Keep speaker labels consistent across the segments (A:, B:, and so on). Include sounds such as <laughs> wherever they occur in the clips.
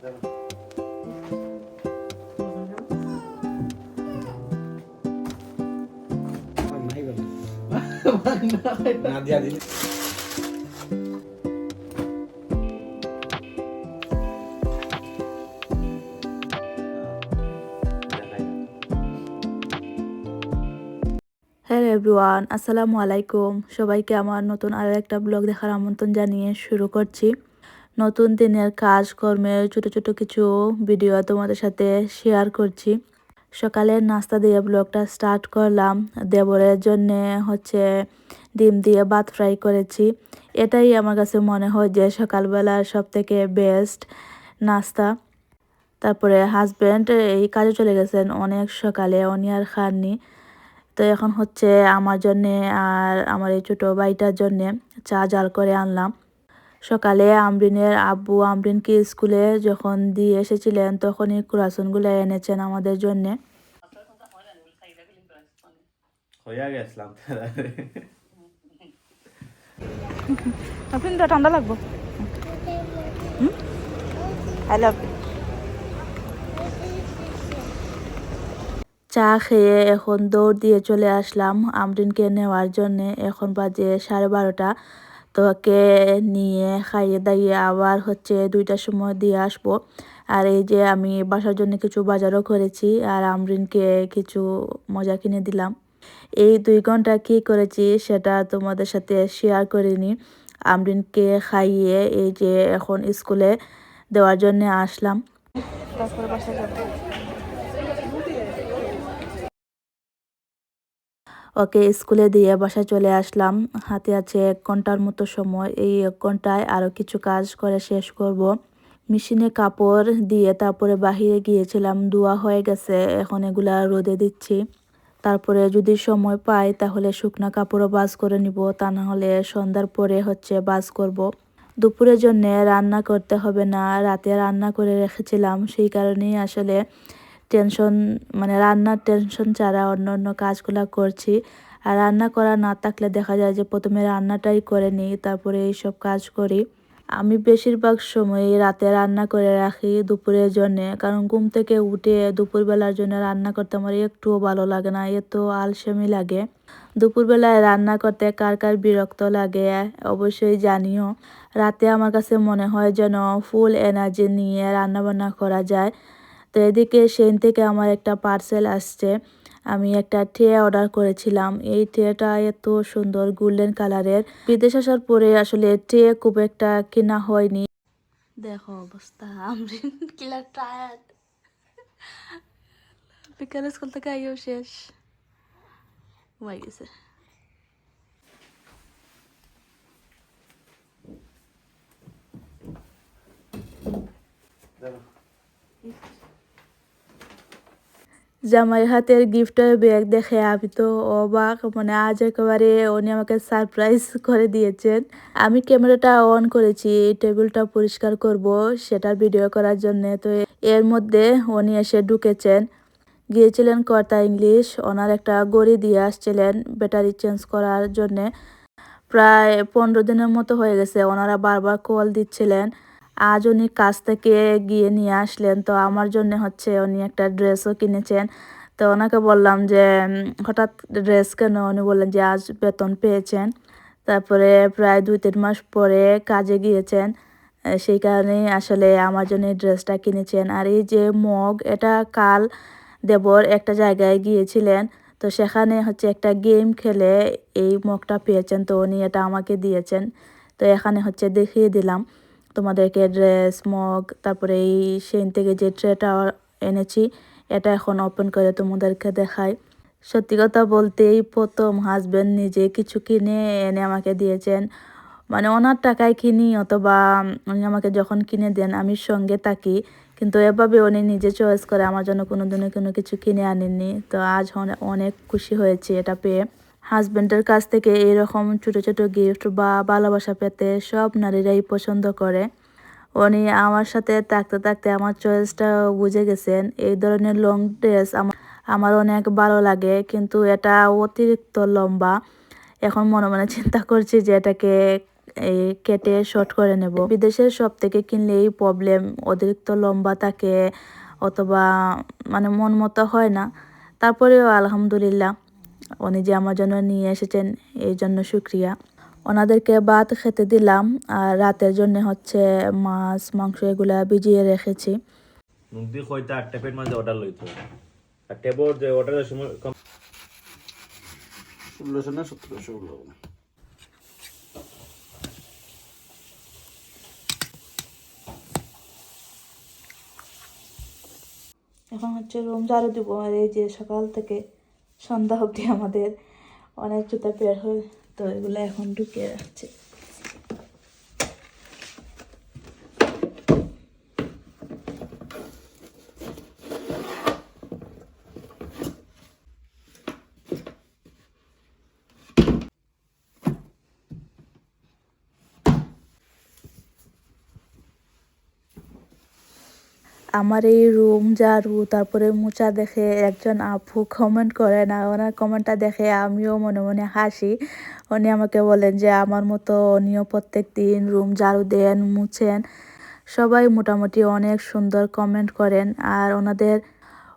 A: Hello everyone, আসসালামু আলাইকুম। সবাইকে আমার নতুন আরও একটা ব্লগ দেখার আমন্ত্রণ জানিয়ে শুরু করছি। নতুন দিনের কাজকর্মের ছোট ছোট কিছু ভিডিও তোমাদের সাথে শেয়ার করছি। সকালে নাস্তা দিয়ে ব্লগটা স্টার্ট করলাম। দেবরের জন্যে হচ্ছে ডিম দিয়ে ভাত ফ্রাই করেছি। এটাই আমার কাছে মনে হয় যে সকালবেলার সব থেকে বেস্ট নাস্তা। তারপরে হাজব্যান্ড এই কাজে চলে গেছেন অনেক সকালে, উনি আর খাননি। তো এখন হচ্ছে আমার জন্যে আর আমার এই ছোটো ভাইটার জন্যে চা জাল করে আনলাম। সকালে আমরিনের আব্বু আমরিনকে স্কুলে যখন দিয়ে এসেছিলেন তখনই কুরাসনগুলো এনেছেন আমাদের জন্যে। আফরিন তো ঠান্ডা লাগবো। আই লাভ চা খেয়ে এখন দৌড় দিয়ে চলে আসলাম আমরিনকে নেওয়ার জন্যে। এখন বাজে সাড়ে বারোটা। তো ওকে নিয়ে খাইয়ে দাইয়ে আবার হচ্ছে দুইটার সময় দিয়ে আসব। আর এই যে আমি বাসার জন্য কিছু বাজারও করেছি আর আমরিনকে কিছু মজা কিনে দিলাম। এই দুই ঘণ্টা কি করেছি সেটা তোমাদের সাথে শেয়ার করিনি। আমরিনকে খাইয়ে এই যে এখন স্কুলে দেওয়ার জন্য আসলাম তারপরে বাসা যাব ওকে স্কুলে দিয়ে বাসায় চলে আসলাম। হাতে আছে এক ঘণ্টার মতো সময়। এই এক ঘন্টায় আরও কিছু কাজ করে শেষ করব। মেশিনে কাপড় দিয়ে তারপরে বাহিরে গিয়েছিলাম। ধোয়া হয়ে গেছে। এখন এগুলা রোদে দিচ্ছি। তারপরে যদি সময় পাই তাহলে শুকনো কাপড়ও বাস করে নিব। তা না হলে সন্ধ্যার পরে হচ্ছে বাস করব। দুপুরের জন্য রান্না করতে হবে না। রাতে রান্না করে রেখেছিলাম। সেই কারণেই আসলে টেনশন মানে রান্নার টেনশন ছাড়া অন্য অন্য কাজগুলো করছি। আর রান্না করা না থাকলে দেখা যায় যে প্রথমে রান্নাটাই করে নিই, তারপরে এইসব কাজ করি। আমি বেশিরভাগ সময় রাতে রান্না করে রাখি দুপুরের জন্যে, কারণ ঘুম থেকে উঠে দুপুরবেলার জন্য রান্না করতে আমার একটুও ভালো লাগে না, এত আলসেমি লাগে। দুপুরবেলায় রান্না করতে কার কার বিরক্ত লাগে, অবশ্যই জানিও। রাতে আমার কাছে মনে হয় যেন ফুল এনার্জি নিয়ে রান্না বান্না করা যায়। তো এদিকে সেন থেকে আমার একটা পার্সেল আসছে। আমি একটা ট্রে অর্ডার করেছিলাম। এই ট্রেটা এত সুন্দর গোল্ডেন কালারের বিদেশ আসার পরে আসলে ট্রে খুব একটা কেনা হয়নি। দেখো অবস্থা আমরিন কিলার টায়ার্ড বিকালে স্কুল থেকে আইও শেষ। ঘুমাই গেছে। জামাই হাতের গিফটের ব্যাগ দেখে আমি তো অবাক মানে আজ একেবারে উনি আমাকে সারপ্রাইজ করে দিয়েছেন। আমি ক্যামেরাটা অন করেছি, এই টেবিলটা পরিষ্কার করব, সেটার ভিডিও করার জন্য। তো এর মধ্যে উনি এসে ঢুকেছেন। গিয়েছিলেন কর্তা ইংলিশ, ওনার একটা গড়ি দিয়ে আসছিলেন ব্যাটারি চেঞ্জ করার জন্যে। প্রায় পনেরো দিনের মতো হয়ে গেছে, ওনারা বারবার কল দিচ্ছিলেন। আজ উনি কাজ থেকে গিয়ে নিয়ে আসলেন। তো আমার জন্য হচ্ছে উনি একটা ড্রেসও কিনেছেন। তো ওনাকে বললাম যে হঠাৎ ড্রেস কেন? উনি বললেন যে, আজ বেতন পেয়েছেন। তারপরে প্রায় দুই তিন মাস পরে কাজে গিয়েছেন। সেই কারণেই আসলে আমার জন্য এই ড্রেসটা কিনেছেন। আর এই যে মগ, এটা কাল দেবর একটা জায়গায় গিয়েছিলেন। তো সেখানে হচ্ছে একটা গেম খেলে এই মগটা পেয়েছেন। তো উনি এটা আমাকে দিয়েছেন। তো এখানে হচ্ছে দেখিয়ে দিলাম। তোমাদেরকে ড্রেস মগ তারপরে এই সেন থেকে যে ট্রেটা এনেছি, এটা এখন ওপেন করে তোমাদেরকে দেখাই। সত্যি কথা বলতে এই প্রথম হাজব্যান্ড নিজে কিছু কিনে এনে আমাকে দিয়েছেন। মানে ওনার টাকায় কিনি অথবা উনি আমাকে যখন কিনে দেন, আমি সঙ্গে থাকি। কিন্তু এভাবে উনি নিজে চয়েস করে আমার জন্য কোনো দিনও কোনো কিছু কিনে আনেননি। তো আজ অনেক খুশি হয়েছি এটা পেয়ে। হাজব্যান্ডের কাছ থেকে এরকম ছোট ছোট গিফট বা ভালোবাসা পেতে সব নারীরাই পছন্দ করে। উনি আমার সাথে থাকতে থাকতে আমার চয়েসটা বুঝে গেছেন। এই ধরনের লং ড্রেস আমার আমার অনেক ভালো লাগে, কিন্তু এটা অতিরিক্ত লম্বা। এখন মনে মনে চিন্তা করছি যে এটাকে কেটে শর্ট করে নেব। বিদেশের সব থেকে কিনলে এই প্রবলেম অতিরিক্ত লম্বা থাকে, অথবা মানে মন মতো হয় না। তারপরেও আলহামদুলিল্লাহ। উনি যে আমার জন্য নিয়ে এসেছেন এই জন্য শুক্রিয়া। ওনাদেরকে ভাত খেতে দিলাম আর রাতের জন্য হচ্ছে মাছ মাংস এগুলা ভিজিয়ে রেখেছি।
B: মুখ দিয়ে কইতে আট মাঝে অর্ডার লইতো। আর টেপর যে অর্ডারের সময় কম
C: ষোলোশো না সতেরোশো
A: এখন হচ্ছে রুম ঝাড়ু দিব আর এই যে সকাল থেকে সন্ধ্যা অবধি আমাদের অনেক জুতা পেয়ার হয়ে তো এগুলো এখন ঢুকে রাখছে। আমার এই রুম ঝাড়ু তারপরে মোচা দেখে একজন আপু কমেন্ট করে না। ওনার কমেন্টটা দেখে আমিও মনে মনে হাসি। উনি আমাকে বলেন যে, আমার মতো উনিও প্রত্যেক দিন রুম ঝাড়ু দেন মুছেন সবাই মোটামুটি অনেক সুন্দর কমেন্ট করেন। আর ওনাদের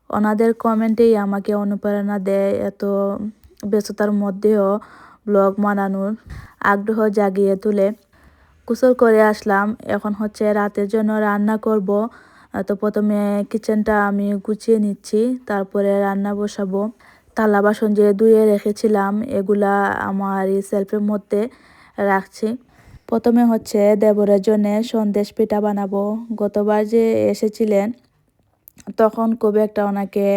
A: ওনাদের কমেন্টেই আমাকে অনুপ্রেরণা দেয় এত ব্যস্ততার মধ্যেও ব্লগ বানানোর আগ্রহ জাগিয়ে তুলে। কুসল করে আসলাম, এখন হচ্ছে রাতের জন্য রান্না করব। তো প্রথমে কিচেনটা আমি গুছিয়ে নিচ্ছি, তারপরে রান্না বসাবো। থালা বাসন যে ধুয়ে রেখেছিলাম, এগুলা আমার এই সেলফের মধ্যে রাখছি। প্রথমে হচ্ছে দেবরের জন্য সন্দেশ পিঠা বানাবো। গতবার যে এসেছিলেন, তখন খুব একটা ওনাকে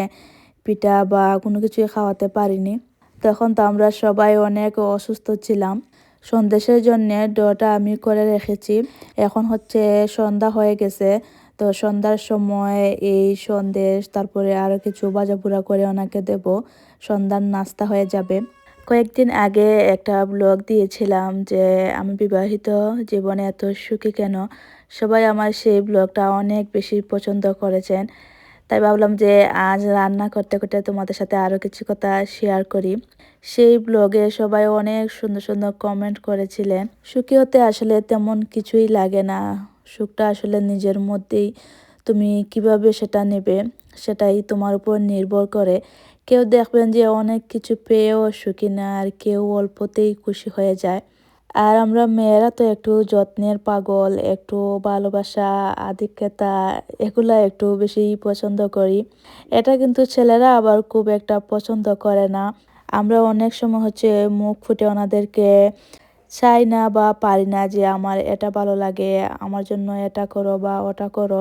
A: পিঠা বা কোনো কিছুই খাওয়াতে পারিনি। তখন তো আমরা সবাই অনেক অসুস্থ ছিলাম। সন্দেশের জন্য ডোটা আমি করে রেখেছি। এখন হচ্ছে সন্ধ্যা হয়ে গেছে। তো সন্ধ্যার সময় এই সন্দেশ, তারপরে আরও কিছু ভাজাপুরা করে ওনাকে দেব। সন্ধ্যার নাস্তা হয়ে যাবে। কয়েকদিন আগে একটা ব্লগ দিয়েছিলাম যে, আমি বিবাহিত, জীবনে এত সুখী কেন? সবাই আমার সেই ব্লগটা অনেক বেশি পছন্দ করেছেন। তাই ভাবলাম যে, আজ রান্না করতে করতে তোমাদের সাথে আরও কিছু কথা শেয়ার করি। সেই ব্লগে সবাই অনেক সুন্দর সুন্দর কমেন্ট করেছিলেন। সুখী হতে আসলে তেমন কিছুই লাগে না। সুখটা আসলে নিজের মধ্যেই তুমি কীভাবে সেটা নেবে, সেটাই তোমার উপর নির্ভর করে। কেউ দেখবেন যে অনেক কিছু পেয়েও সুখী না আর কেউ অল্পতেই খুশি হয়ে যায়। আর আমরা মেয়েরা তো একটু যত্নের পাগল, একটু ভালোবাসা, আধিক্যতা এগুলা একটু বেশি পছন্দ করি। এটা কিন্তু ছেলেরা আবার খুব একটা পছন্দ করে না। আমরা অনেক সময় হচ্ছে মুখ ফুটে ওনাদেরকে চাই না বা পারি না যে আমার এটা ভালো লাগে, আমার জন্য এটা করো বা ওটা করো।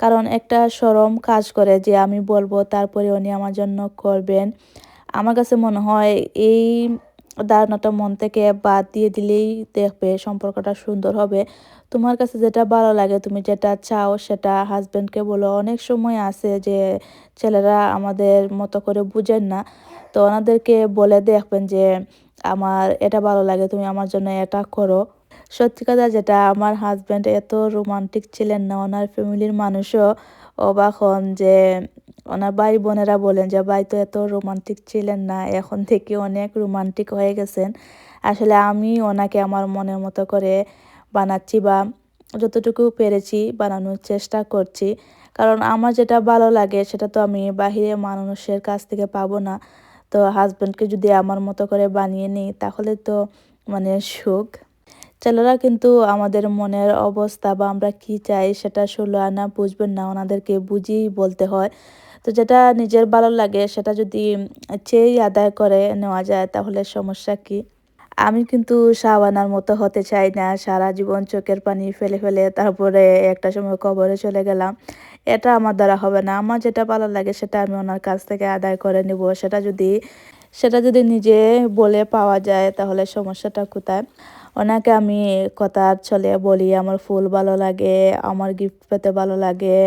A: কারণ একটা সরম কাজ করে যে আমি বলব তারপরে উনি আমার জন্য করবেন। আমার কাছে মনে হয় এই ধারণাটা মন থেকে বাদ দিয়ে দিলেই দেখবে সম্পর্কটা সুন্দর হবে। তোমার কাছে যেটা ভালো লাগে, তুমি যেটা চাও সেটা হাজব্যান্ডকে বলো। অনেক সময় আছে যে ছেলেরা আমাদের মতো করে বুঝেন না। তো ওনাদেরকে বলে দেখবেন যে আমার, এটা ভালো লাগে, তুমি আমার জন্য এটা করো। সত্যি কথা যেটা, আমার হাজব্যান্ড এত রোমান্টিক ছিলেন না, ওনার ফ্যামিলির মানুষও অবাক হন যে ওনার ভাই বোনেরা বলেন যে, ভাই, তো এত রোমান্টিক ছিলেন না, এখন থেকে অনেক রোমান্টিক হয়ে গেছেন। আসলে আমি ওনাকে আমার মনের মতো করে বানাচ্ছি বা যতটুকু পেরেছি বানানোর চেষ্টা করছি। কারণ আমার যেটা ভালো লাগে, সেটা তো আমি বাহিরে মানুষের কাছ থেকে পাবো না। তো হাজব্যান্ডকে যদি আমার মতো করে বানিয়ে নিই, তাহলে তো মানে সুখ। ছেলেরা কিন্তু আমাদের মনের অবস্থা বা আমরা কি চাই সেটা ষোলো আনা বুঝবেন না, ওনাদেরকে বুঝিয়েই বলতে হয়। তো যেটা নিজের ভালো লাগে সেটা যদি চেয়েই আদায় করে নেওয়া যায়, তাহলে সমস্যা কি? আমি কিন্তু শাবানার মতো হতে চাই না। সারা জীবন চোখের পানি ফেলে ফেলে তারপরে একটা সময় কবরে চলে গেলাম। এটা আমার দ্বারা হবে না। আমার যেটা ভালো লাগে সেটা আমি ওনার কাছ থেকে আদায় করে নিব। সেটা যদি সেটা যদি নিজে বলে পাওয়া যায় তাহলে সমস্যাটা কোথায়? ওনাকে আমি কথার ছলে বলি, আমার ফুল ভালো লাগে, আমার গিফট পেতে ভালো লাগে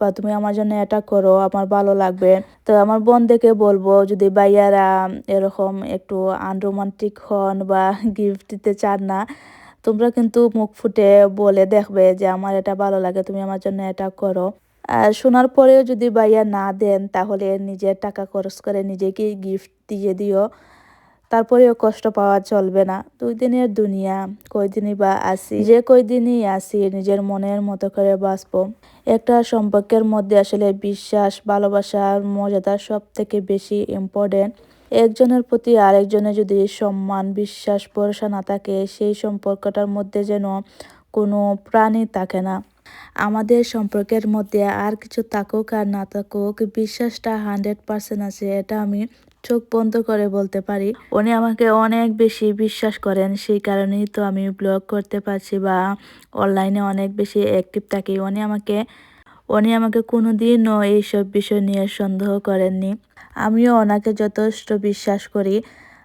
A: বা তুমি আমার জন্য এটা করো, আমার ভালো লাগবে। তো আমার বোনদেরকে বলব, যদি ভাইয়ারা এরকম একটু আনরোমান্টিক হন বা <laughs> গিফট দিতে চান না, তোমরা কিন্তু মুখ ফুটে বলে দেখবে যে আমার এটা ভালো লাগে, তুমি আমার জন্য এটা করো। আর শোনার পরেও যদি ভাইয়া না দেন, তাহলে নিজের টাকা খরচ করে নিজেকেই গিফট দিয়ে দিও। তারপরেও কষ্ট পাওয়া চলবে না। দুই দিনের দুনিয়া, কয়দিনই বা আসি, যে কয়দিনই আসি নিজের মনের মতো করে বাঁচবো। একটা সম্পর্কের মধ্যে আসলে বিশ্বাস ভালোবাসার মর্যাদা সব থেকে বেশি ইম্পর্টেন্ট একজনের প্রতি আরেকজনের যদি সম্মান, বিশ্বাস, ভরসা না থাকে, সেই সম্পর্কটার মধ্যে যেন কোনো প্রাণী থাকে না। আমাদের সম্পর্কের মধ্যে আর কিছু থাকুক আর না থাকুক, বিশ্বাসটা হান্ড্রেড পার্সেন্ট আছে, এটা আমি চোখ বন্ধ করে বলতে পারি। উনি আমাকে অনেক বেশি বিশ্বাস করেন, সেই কারণেই তো আমি ব্লগ করতে পারছি বা অনলাইনে অনেক বেশি অ্যাক্টিভ থাকি। উনি আমাকে উনি আমাকে কোনো দিনও এইসব বিষয় নিয়ে সন্দেহ করেননি। আমিও ওনাকে যথেষ্ট বিশ্বাস করি।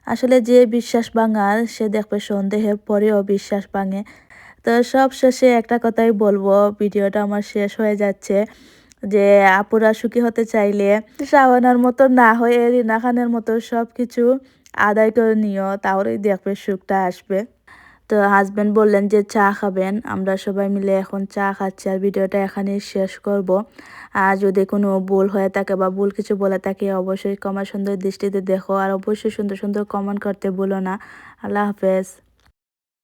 A: আসলে যে বিশ্বাস ভাঙার, সে দেখবে সন্দেহের পরেও বিশ্বাস ভাঙে। তো সব শেষে একটা কথাই বলব, ভিডিওটা আমার শেষ হয়ে যাচ্ছে। যে আপুরা সুখী হতে চাইলে শাওনার মতো, না হয়ে রিনা খানের মতো সব কিছু আদায় করে নিও, তাহলেই দেখবে সুখটা আসবে। তো হাজবেন্ড বললেন যে চা খাবেন, আমরা সবাই মিলে এখন চা খাচ্ছি আর ভিডিওটা এখানেই শেষ করব। আর যদি কোনো ভুল হয়ে থাকে বা ভুল কিছু বলে থাকে, অবশ্যই কমা সুন্দর দৃষ্টিতে দেখো আর অবশ্যই সুন্দর সুন্দর কমেন্ট করতে ভুলো না। আল্লাহ হাফেজ।